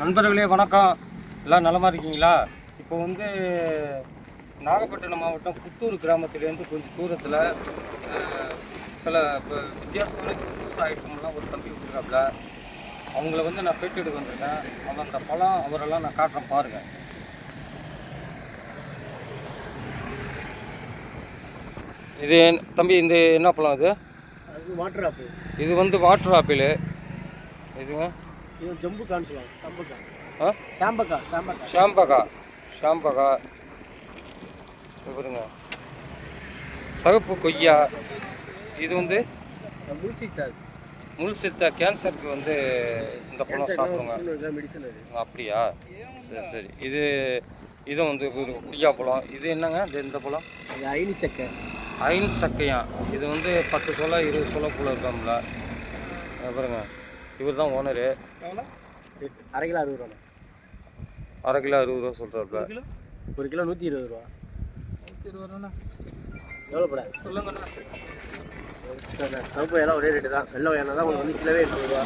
நண்பர்களே வணக்கம். எல்லாம் நலமா இருக்கீங்களா? இப்போ வந்து நாகப்பட்டினம் மாவட்டம் புத்தூர் கிராமத்திலேருந்து கொஞ்சம் தூரத்தில் சில இப்போ வித்தியாசமான ஜூஸ் ஐட்டம்லாம் ஒரு தம்பி வச்சுருக்காப்புல அவங்கள வந்து நான் பேட்டி எடுக்க வந்திருக்கேன். அவன் அந்த பழம் அவரெல்லாம் நான் காட்டுறேன் பாருங்க. இது தம்பி இந்த என்ன பழம் இது? அது வாட்டர் ஆப்பிள் இது வந்து வாட்டர் ஆப்பிள் இதுங்க. இது ஜம்புக்கான்னு சொல்லுவாங்க. சம்பக்கா ஆ? சாம்பக்கா சாம்பக்கா ஷாம்பகா இது பாருங்க. சகப்பு கொய்யா. இது வந்து மியூசிக் தான் முள் சித்த கேன்சருக்கு வந்து இந்த பழம் சாப்பிடுங்க. அப்படியா? சரி சரி. இது இது வந்து கொய்யா பழம். இது என்னங்க? இது இந்த பழம்? அது ஐனி சக்கை. ஐன் சக்கையா? இது வந்து பத்து சொலை இருபது சொலை போல இருக்காம்ல. இங்க பாருங்க. இவர் தான் ஓனரு அரை கிலோ அறுபது ரூபா அரை கிலோ அறுபது ரூபா சொல்கிறாப்புல ஒரு கிலோ? நூற்றி இருபது ரூபா. நூற்றி இருபது ரூபா எவ்வளோ பட? சொல்லுங்கண்ணா. கருப்பு எல்லாம் ஒரே ரேட்டு தான். வெள்ளை வேணா தான் உங்களுக்கு வந்து கிலோவே எண்பது ரூபா.